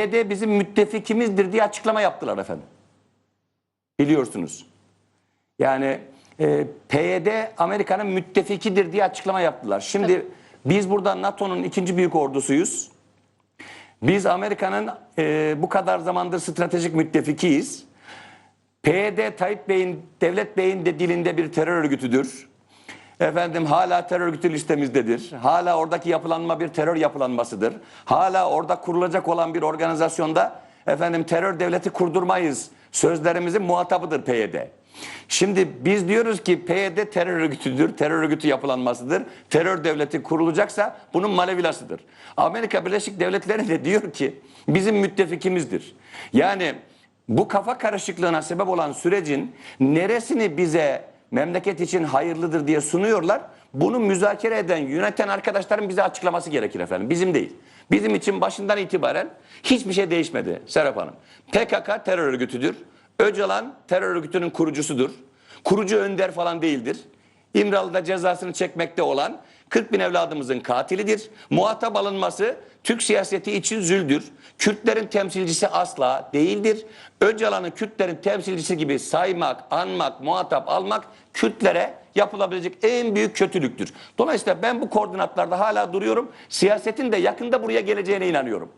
PYD bizim müttefikimizdir diye açıklama yaptılar efendim. Biliyorsunuz. Yani e, PYD Amerika'nın müttefikidir diye açıklama yaptılar. Şimdi biz burada NATO'nun ikinci büyük ordusuyuz. Biz Amerika'nın e, bu kadar zamandır stratejik müttefikiyiz. PYD Tayyip Bey'in, Devlet Bey'in de dilinde bir terör örgütüdür. Efendim hala terör örgütü listemizdedir. Hala oradaki yapılanma bir terör yapılanmasıdır. Hala orada kurulacak olan bir organizasyonda efendim terör devleti kurdurmayız. Sözlerimizin muhatabıdır PYD. Şimdi biz diyoruz ki PYD terör örgütüdür, terör örgütü yapılanmasıdır. Terör devleti kurulacaksa bunun malevilasıdır. Amerika Birleşik Devletleri de diyor ki bizim müttefikimizdir. Yani bu kafa karışıklığına sebep olan sürecin neresini bize memleket için hayırlıdır diye sunuyorlar. Bunu müzakere eden, yöneten arkadaşların bize açıklaması gerekir efendim. Bizim değil. Bizim için başından itibaren hiçbir şey değişmedi Serap Hanım. PKK terör örgütüdür. Öcalan terör örgütünün kurucusudur. Kurucu önder falan değildir. İmralı'da cezasını çekmekte olan 40 bin evladımızın katilidir. Muhatap alınması Türk siyaseti için züldür. Kürtlerin temsilcisi asla değildir. Öcalan'ı Kürtlerin temsilcisi gibi saymak, anmak, muhatap almak Kürtlere yapılabilecek en büyük kötülüktür. Dolayısıyla ben bu koordinatlarda hala duruyorum. Siyasetin de yakında buraya geleceğine inanıyorum.